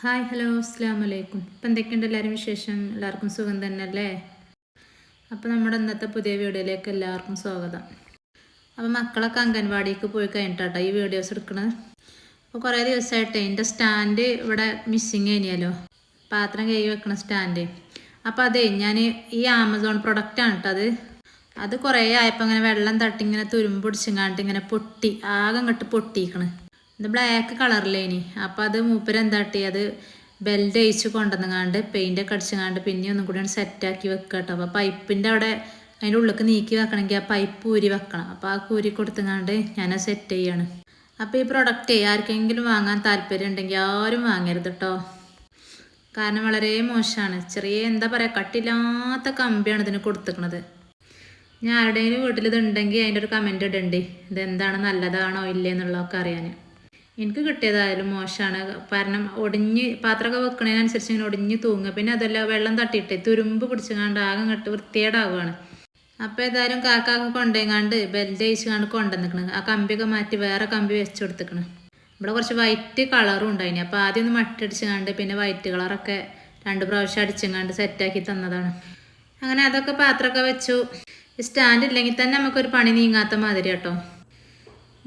Hi hello അസ്സാം വലൈക്കും ഇപ്പം എന്തൊക്കെയുണ്ട് എല്ലാവരും വിശേഷം? എല്ലാവർക്കും സുഖം തന്നെ അല്ലേ അപ്പോൾ നമ്മുടെ ഇന്നത്തെ പുതിയ വീഡിയോയിലേക്ക് എല്ലാവർക്കും സ്വാഗതം. അപ്പോൾ മക്കളൊക്കെ അംഗൻവാടിക്ക് പോയി കഴിഞ്ഞിട്ടാട്ടോ ഈ വീഡിയോസ് എടുക്കണത്. അപ്പോൾ കുറേ ദിവസമായിട്ട് എന്റെ സ്റ്റാൻഡ് ഇവിടെ മിസ്സിങ് കഴിഞ്ഞാലോ പാത്രം കഴുകി വെക്കണ സ്റ്റാൻഡ്. അപ്പോൾ അതെ ഞാൻ ഈ ആമസോൺ പ്രൊഡക്റ്റാണ് കേട്ടോ അത്. അത് കുറേ ആയപ്പോൾ ഇങ്ങനെ വെള്ളം തട്ടി ഇങ്ങനെ തുരുമ്പ് പിടിച്ചിങ്ങാണ്ട് ഇങ്ങനെ പൊട്ടി ആകെ ഇങ്ങോട്ട് പൊട്ടിക്കണ്. ഇത് ബ്ലാക്ക് കളറിലേനി അപ്പം അത് മൂപ്പര് എന്താട്ടി? അത് ബെൽറ്റ് അഴിച്ച് കൊണ്ടുവന്നങ്ങാണ്ട് പെയിന്റ് ഒക്കെ അടിച്ചങ്ങാണ്ട് പിന്നെ ഒന്നും കൂടി സെറ്റാക്കി വെക്കുക കേട്ടോ അപ്പോൾ പൈപ്പിന്റെ അവിടെ അതിന്റെ ഉള്ളിലേക്ക് നീക്കി വെക്കണമെങ്കിൽ ആ പൈപ്പ് ഊരി വെക്കണം. അപ്പോൾ ആ കൂരി കൊടുത്തങ്ങാണ്ട് ഞാനത് സെറ്റ് ചെയ്യാണ്. അപ്പോൾ ഈ പ്രൊഡക്റ്റ് ആർക്കെങ്കിലും വാങ്ങാൻ താല്പര്യം ഉണ്ടെങ്കിൽ ആരും വാങ്ങരുത് കേട്ടോ കാരണം വളരെ മോശമാണ്. ചെറിയ എന്താ പറയുക കട്ടില്ലാത്ത കമ്പിയാണ് ഇതിന് കൊടുത്തിക്കണത് ഞാൻ ആരുടെയെങ്കിലും ഉണ്ടെങ്കിൽ അതിന്റെ ഒരു കമന്റ് ഇടണ്ടേ? ഇതെന്താണ് നല്ലതാണോ ഇല്ലേ എന്നുള്ളതൊക്കെ അറിയാൻ എനിക്ക് കിട്ടിയതായാലും മോശമാണ്. കാരണം ഒടിഞ്ഞ് പാത്രമൊക്കെ വെക്കണതിനനുസരിച്ച് ഇങ്ങനെ ഒടിഞ്ഞ് തൂങ്ങുക. പിന്നെ അതല്ല വെള്ളം തട്ടിയിട്ട് തുരുമ്പ് പിടിച്ചങ്ങാണ്ട് ആകെ കെട്ട് വൃത്തിയേടാവുകയാണ് അപ്പോൾ ഏതായാലും കാക്കാക്ക് കൊണ്ടുപോയിങ്ങാണ്ട് ബെൽറ്റ് അയച്ചുകൊണ്ട് കൊണ്ടുവന്നിക്കണ്. ആ കമ്പിയൊക്കെ മാറ്റി വേറെ കമ്പി വെച്ച് കൊടുത്തിക്കണ്. ഇവിടെ കുറച്ച് വൈറ്റ് കളറും ഉണ്ടായിന്. അപ്പോൾ ആദ്യം ഒന്ന് മട്ടടിച്ചങ്ങാണ്ട് പിന്നെ വൈറ്റ് കളറൊക്കെ രണ്ട് പ്രാവശ്യം അടിച്ചങ്ങാണ്ട് സെറ്റാക്കി തന്നതാണ്. അങ്ങനെ അതൊക്കെ പാത്രമൊക്കെ വെച്ചു. സ്റ്റാൻഡ് ഇല്ലെങ്കിൽ തന്നെ നമുക്കൊരു പണി നീങ്ങാത്ത മാതിരി കേട്ടോ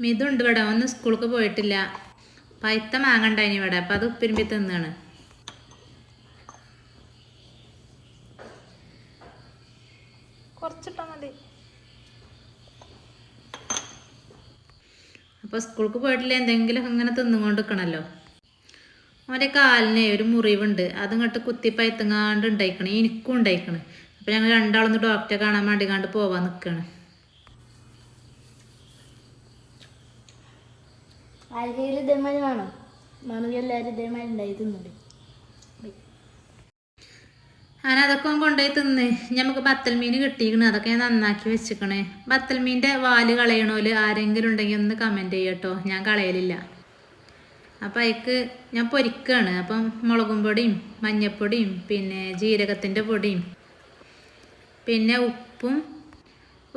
മിതുണ്ട് ഇവിടെ. ഒന്ന് സ്കൂൾക്ക് പോയിട്ടില്ല. പൈത്ത മാങ്ങണ്ട ഇനി ഇവിടെ. അപ്പം അത് ഉപ്പിരുമ്പി തിന്നാണ്. അപ്പൊ മതി. അപ്പോൾ സ്കൂൾക്ക് പോയിട്ടില്ല. എന്തെങ്കിലും ഇങ്ങനെ തിന്നുകൊണ്ട് നിൽക്കണമല്ലോ അവന്റെ കാലിന് ഒരു മുറിവുണ്ട്. അതിങ്ങോട്ട് കുത്തിപ്പയത്തങ്ങാണ്ട് ഉണ്ടായിക്കണേ. എനിക്കും ഉണ്ടായിക്കണേ. അപ്പോൾ ഞങ്ങൾ രണ്ടാളൊന്ന് ഡോക്ടറെ കാണാൻ വേണ്ടി കണ്ട് പോവാൻ നിൽക്കുകയാണ് ആർക്കെങ്കിലും ഇതേമാതിരി വേണോ. മണവി എല്ലാവരും ഇതേമാതിരി ഉണ്ടായി തിന്നുണ്ട് ഞാൻ അതൊക്കെ കൊണ്ടുപോയി തിന്ന്? നമുക്ക് ബത്തൽ മീൻ കിട്ടിയിരിക്കണ. അതൊക്കെ ഞാൻ നന്നാക്കി വെച്ചിക്കണേ. ബത്തൽ മീന്റെ വാൽ കളയണോൽ ആരെങ്കിലും ഉണ്ടെങ്കിൽ ഒന്ന് കമന്റ് ചെയ്യട്ടോ ഞാൻ കളയലില്ല. അപ്പം അതിക്ക് ഞാൻ പൊരിക്കുകയാണ് അപ്പം മുളകും പൊടിയും മഞ്ഞപ്പൊടിയും പിന്നെ ജീരകത്തിന്റെ പൊടിയും പിന്നെ ഉപ്പും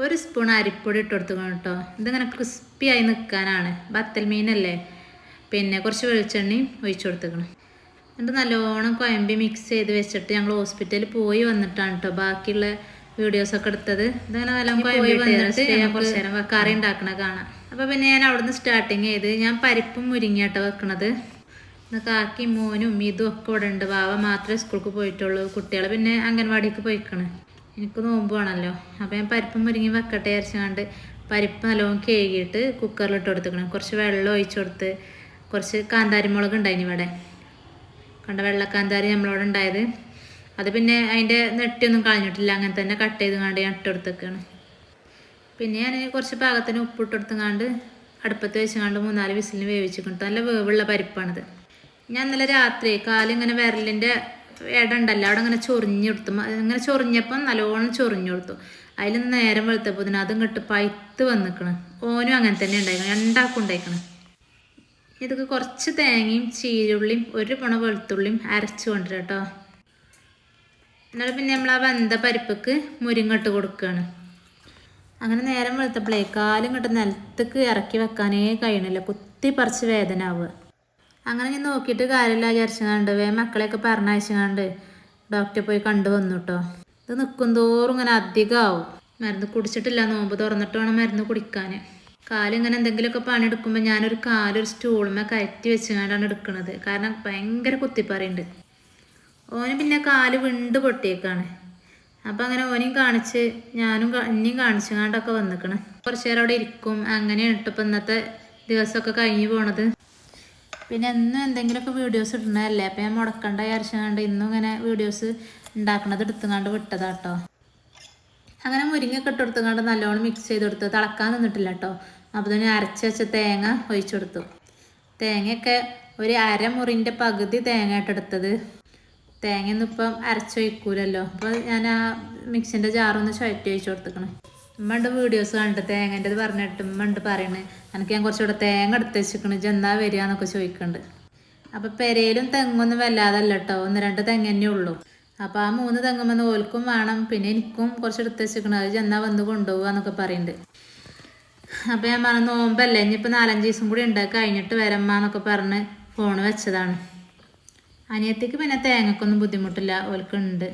ഒരു സ്പൂൺ അരിപ്പൊടി ഇട്ട് കൊടുത്തുക്കണം കേട്ടോ ഇതിങ്ങനെ ക്രിസ്പി ആയി നിൽക്കാനാണ് ബത്തൽ മീനല്ലേ. പിന്നെ കുറച്ച് വെളിച്ചെണ്ണയും ഒഴിച്ചു കൊടുത്തേക്കണം. എന്നിട്ട് നല്ലോണം കുഴമ്പി മിക്സ് ചെയ്ത് വെച്ചിട്ട് ഞങ്ങൾ ഹോസ്പിറ്റലിൽ പോയി വന്നിട്ടാണ് കേട്ടോ ബാക്കിയുള്ള വീഡിയോസൊക്കെ എടുത്തത്. ഇതങ്ങനെ നല്ലോണം കുഴമ്പി വന്നിട്ട് കുറച്ച് നേരം കറി ഉണ്ടാക്കണ കാണാം. അപ്പോൾ പിന്നെ ഞാൻ അവിടുന്ന് സ്റ്റാർട്ടിങ് ചെയ്ത് ഞാൻ പരിപ്പും മുരിങ്ങയാട്ടോ വെക്കണത്. കാക്കി മോനും ഇതും ഒക്കെ ഇവിടെ ഉണ്ട് വാവ മാത്രമേ സ്കൂൾക്ക് പോയിട്ടുള്ളൂ. കുട്ടികൾ പിന്നെ അംഗൻവാടിക്ക് പോയിക്കണ്. എനിക്ക് നോമ്പുവാണല്ലോ അപ്പോൾ ഞാൻ പരിപ്പ് മുരിങ്ങി വെക്കട്ടെ അരച്ചുകൊണ്ട് പരിപ്പ് നല്ലോണം കഴുകിയിട്ട് കുക്കറിലിട്ട് കൊടുത്തേക്കണം കുറച്ച് വെള്ളം ഒഴിച്ചു കൊടുത്ത് കുറച്ച് കാന്താരിമുളക് ഉണ്ടായിന് ഇവിടെ. കണ്ട വെള്ളക്കാന്താരി നമ്മളോട് ഉണ്ടായത്. അത് പിന്നെ അതിന്റെ നെട്ടിയൊന്നും കളഞ്ഞിട്ടില്ല. അങ്ങനെ തന്നെ കട്ട് ചെയ്ത് കണ്ട് ഞാൻ ഇട്ട് കൊടുത്തേക്കാണ് പിന്നെ ഞാൻ കുറച്ച് പാകത്തിന് ഉപ്പിട്ട് കൊടുത്തുങ്ങാണ്ട് അടുപ്പത്ത് വെച്ചുകൊണ്ട് മൂന്നാൽ വിസിലിന് വേവിച്ചിട്ടുണ്ട് നല്ല വേവുള്ള പരിപ്പാണിത്. ഞാൻ ഇന്നലെ രാത്രി കാലിങ്ങനെ വിരലിന്റെ ഇട ഉണ്ടല്ലോ അവിടെ അങ്ങനെ ചൊറിഞ്ഞു കൊടുത്തു. അങ്ങനെ ചൊറിഞ്ഞപ്പം നല്ലോണം ചൊറിഞ്ഞു കൊടുത്തു. അതിൽ നേരം വെളുത്തപ്പോൾ ഇതിന് അതും കെട്ട് പൈത്ത് വന്നിക്കണ്. ഓനും അങ്ങനെ തന്നെ ഉണ്ടായിക്കണം. രണ്ടാക്കും ഉണ്ടായിക്കണം. ഇതൊക്കെ കുറച്ച് തേങ്ങയും ചീരുള്ളിയും ഒരു പുണ വെളുത്തുള്ളിയും അരച്ച് കൊണ്ടുവരാം കേട്ടോ. എന്നിട്ട് പിന്നെ നമ്മൾ ആ വെന്ത പരിപ്പക്ക് മുരിങ്ങട്ട് കൊടുക്കുകയാണ് അങ്ങനെ നേരം വെളുത്തപ്പോഴേ കാലും ഇങ്ങോട്ട് നിലത്തേക്ക് ഇറക്കി വെക്കാനേ കഴിയണില്ല. കുത്തി പറിച്ച് വേദന ആവുക. അങ്ങനെ ഞാൻ നോക്കിയിട്ട് കാര്യമില്ല വിചാരിച്ചുകൊണ്ട് വേ മക്കളെയൊക്കെ പറഞ്ഞയച്ചങ്ങാണ്ട് ഡോക്ടറെ പോയി കണ്ടു വന്നു കേട്ടോ ഇത് നിൽക്കും തോറും ഇങ്ങനെ അധികമാവും മരുന്ന് കുടിച്ചിട്ടില്ല. നോമ്പ് തുറന്നിട്ട് വേണം മരുന്ന് കുടിക്കാൻ കാലിങ്ങനെ എന്തെങ്കിലുമൊക്കെ പണിയെടുക്കുമ്പോൾ ഞാനൊരു കാലൊരു സ്റ്റൂളുമേ കയറ്റി വെച്ചുകൊണ്ടാണ് എടുക്കുന്നത് കാരണം ഭയങ്കര കുത്തിപ്പറിയുണ്ട്. ഓന് പിന്നെ കാൽ വിണ്ട് പൊട്ടിയേക്കാണ്. അപ്പം അങ്ങനെ ഓനെയും കാണിച്ച് ഞാനും ഇനിയും കാണിച്ചു കൊണ്ടൊക്കെ വന്നിക്കണം. കുറച്ച് നേരം അവിടെ ഇരിക്കും. അങ്ങനെയാണ് ഇട്ടപ്പോൾ ഇന്നത്തെ ദിവസമൊക്കെ കഴിഞ്ഞു പോണത്. പിന്നെ എന്നും എന്തെങ്കിലുമൊക്കെ വീഡിയോസ് ഇടണതല്ലേ? അപ്പം ഞാൻ മുടക്കണ്ട വിചാരിച്ചുകൊണ്ട് ഇന്നും ഇങ്ങനെ വീഡിയോസ് ഉണ്ടാക്കണത് എടുത്തുകൊണ്ട് വിട്ടതാട്ടോ. അങ്ങനെ മുരിങ്ങയൊക്കെ ഇട്ട് കൊടുത്തുകൊണ്ട് നല്ലോണം മിക്സ് ചെയ്ത് കൊടുത്തു തിളക്കാൻ നിന്നിട്ടില്ല കേട്ടോ അപ്പോൾ തന്നെ അരച്ച് വെച്ച തേങ്ങ ഒഴിച്ചു കൊടുത്തു. തേങ്ങയൊക്കെ ഒരു അരമുറിന്റെ പകുതി തേങ്ങ ഇട്ടെടുത്തത് തേങ്ങയൊന്നും ഇപ്പം അരച്ചൊഴിക്കൂലല്ലോ അപ്പോൾ ഞാൻ ആ മിക്സിന്റെ ജാറൊന്ന് ചുഴറ്റി ഒഴിച്ചു കൊടുത്തേക്കണം. ഉമ്മണ്ട് വീഡിയോസ് കണ്ടിട്ട് തേങ്ങന്റെത് പറഞ്ഞിട്ട് ഉമ്മണ്ട് പറയണ്. എനിക്ക് ഞാൻ കുറച്ചുകൂടെ തേങ്ങ എടുത്ത് വെച്ചിക്കണ് ചെന്നാ വരിക എന്നൊക്കെ ചോദിക്കുന്നുണ്ട് അപ്പോൾ പെരയിലും തെങ്ങൊന്നും വല്ലാതല്ല കേട്ടോ ഒന്ന് രണ്ട് തെങ്ങ് തന്നെ ഉള്ളൂ. അപ്പോൾ ആ മൂന്ന് തെങ്ങുമെന്ന് ഓൽക്കും വേണം. പിന്നെ എനിക്കും കുറച്ച് എടുത്ത് വെച്ചിരിക്കണം. അത് ചെന്നാൽ വന്ന് കൊണ്ടുപോകുക എന്നൊക്കെ പറയുന്നുണ്ട് അപ്പോൾ ഞാൻ പറഞ്ഞു നോമ്പല്ലേ? ഇനിയിപ്പോൾ നാലഞ്ച് ദിവസം കൂടി ഉണ്ട്. കഴിഞ്ഞിട്ട് വരമ്മ എന്നൊക്കെ പറഞ്ഞ് ഫോൺ വെച്ചതാണ്. അനിയത്തിക്ക് പിന്നെ തേങ്ങക്കൊന്നും ബുദ്ധിമുട്ടില്ല. ഓൽക്കുണ്ട്.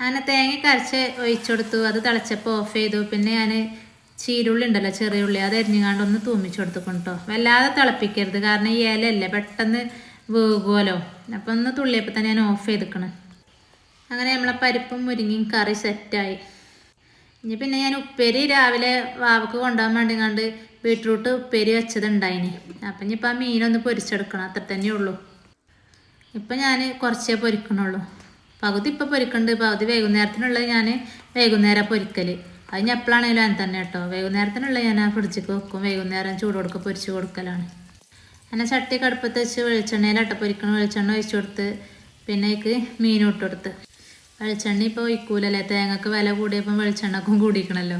അങ്ങനെ തേങ്ങ കരച്ച് ഒഴിച്ചെടുത്തു അത് തിളച്ചപ്പോൾ ഓഫ് ചെയ്തു. പിന്നെ ഞാൻ ചീരുള്ളി ഉണ്ടല്ലോ ചെറിയ ഉള്ളി അത് എരിഞ്ഞുകാണ്ട് ഒന്ന് തൂമിച്ചു കൊടുത്തുകൊണ്ടോ വല്ലാതെ തിളപ്പിക്കരുത്. കാരണം ഈ ഇലയല്ലേ പെട്ടെന്ന് വേകുമല്ലോ അപ്പം ഒന്ന് തുള്ളിയപ്പോൾ തന്നെ ഞാൻ ഓഫ് ചെയ്തിക്കണം. അങ്ങനെ നമ്മളെ പരിപ്പും മുരിങ്ങയും കറി സെറ്റായി. ഇനി പിന്നെ ഞാൻ ഉപ്പേരി രാവിലെ വാവക്ക് കൊണ്ടുപോകാൻ വേണ്ടി കണ്ട് ബീട്രൂട്ട് ഉപ്പേരി വെച്ചതുണ്ടായിനി. അപ്പം ഇനിയിപ്പോൾ ആ മീനൊന്ന് പൊരിച്ചെടുക്കണം. അത്ര തന്നെ ഉള്ളൂ. ഇപ്പം ഞാൻ കുറച്ചേ പൊരിക്കണുള്ളൂ. പകുതി ഇപ്പം പൊരിക്കുന്നുണ്ട് പകുതി വൈകുന്നേരത്തിനുള്ളത് ഞാൻ വൈകുന്നേരം പൊരിക്കൽ അത് ഞാൻ എപ്പോഴാണെങ്കിലും അങ്ങനെ തന്നെ കേട്ടോ. വൈകുന്നേരത്തിനുള്ള ഞാൻ ആ ഫ്രിഡ്ജിക്ക് വെക്കും. വൈകുന്നേരം ചൂട് കൊടുക്കുക പൊരിച്ചു കൊടുക്കലാണ്. അങ്ങനെ ചട്ടി കടുപ്പത്ത് വെച്ച് വെളിച്ചെണ്ണയിൽ പൊരിക്കണ വെളിച്ചെണ്ണ ഒഴിച്ചു കൊടുത്ത് പിന്നെ അതിക്ക് മീനും ഇട്ട് കൊടുത്ത്. വെളിച്ചെണ്ണ ഇപ്പോൾ ഒഴിക്കൂലല്ലേ? തേങ്ങക്ക് വില കൂടിയപ്പം വെളിച്ചെണ്ണക്കും കൂടിക്കണല്ലോ.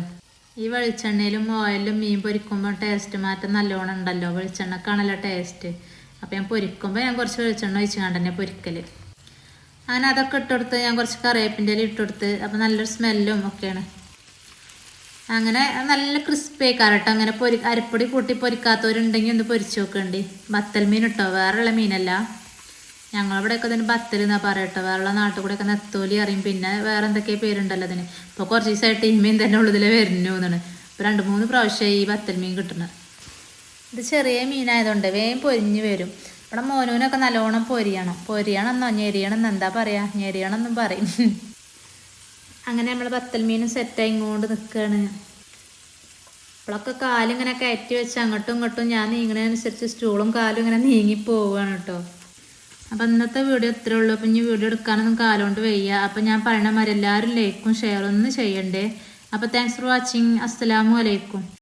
ഈ വെളിച്ചെണ്ണയിലും ഓയിലും മീൻ പൊരിക്കുമ്പോൾ ടേസ്റ്റ് മാറ്റം നല്ലോണം ഉണ്ടല്ലോ. വെളിച്ചെണ്ണക്കാണല്ലോ ടേസ്റ്റ് അപ്പോൾ ഞാൻ പൊരിക്കുമ്പോൾ ഞാൻ കുറച്ച് വെളിച്ചെണ്ണ ഒഴിച്ച് കണ്ട് തന്നെ പൊരിക്കൽ അങ്ങനെ അതൊക്കെ ഇട്ടുകൊടുത്ത് ഞാൻ കുറച്ച് കറിവേപ്പിന്റെ ഇല ഇട്ടുകൊടുത്ത് അപ്പോൾ നല്ലൊരു സ്മെല്ലും ഒക്കെയാണ്. അങ്ങനെ നല്ല ക്രിസ്പി ആയിക്കാറട്ടോ അങ്ങനെ പൊരി അരിപ്പൊടി കൂട്ടി പൊരിക്കാത്തവരുണ്ടെങ്കിൽ ഒന്ന് പൊരിച്ച് നോക്കണ്ടി. ബത്തൽ മീൻ ഇട്ടോ? വേറെയുള്ള മീനല്ല. ഞങ്ങളിവിടെയൊക്കെ ഇതിന് ബത്തൽ എന്നാ പറയട്ടോ വേറെയുള്ള നാട്ടിൽ കൂടെയൊക്കെ നെത്തോലി അറിയും. പിന്നെ വേറെ എന്തൊക്കെയോ പേരുണ്ടല്ലോ അതിന്? ഇപ്പോൾ കുറച്ച് ദിവസമായിട്ട് ഈ മീൻ തന്നെ ഉള്ളതിൽ വരുന്നു എന്നാണ്. ഇപ്പോൾ രണ്ട് മൂന്ന് പ്രാവശ്യമായി ഈ ബത്തൽ മീൻ കിട്ടുന്നത് ഇത് ചെറിയ മീനായതുകൊണ്ട് വേഗം പൊരിഞ്ഞ് വരും. ഇവിടെ മോനൂനൊക്കെ നല്ലോണം പൊരിയണം. പൊരിയണമെന്നോ? ഞെരിയണമെന്നോ? എന്താ പറയാ? ഞെരിയണമെന്നും പറയും. അങ്ങനെ നമ്മൾ ബത്തൽ മീനും സെറ്റായി ഇങ്ങോട്ട് നിൽക്കുകയാണ് ഇപ്പോഴൊക്കെ കാലിങ്ങനെ കയറ്റി വെച്ച് അങ്ങോട്ടും ഇങ്ങോട്ടും ഞാൻ നീങ്ങണതനുസരിച്ച് സ്റ്റൂളും കാലും ഇങ്ങനെ നീങ്ങി പോവുകയാണ് കേട്ടോ. അപ്പം ഇന്നത്തെ വീഡിയോ ഇത്രേ ഉള്ളൂ. അപ്പം ഇനി വീഡിയോ എടുക്കാനൊന്നും കാലം കൊണ്ട് വയ്യ. അപ്പം ഞാൻ പറയണ മാതിരി എല്ലാവരും ലൈക്കും ഷെയറും ഒന്നും ചെയ്യണ്ടേ. അപ്പോൾ താങ്ക്സ് ഫോർ വാച്ചിങ് അസ്സലാമു അലൈക്കും.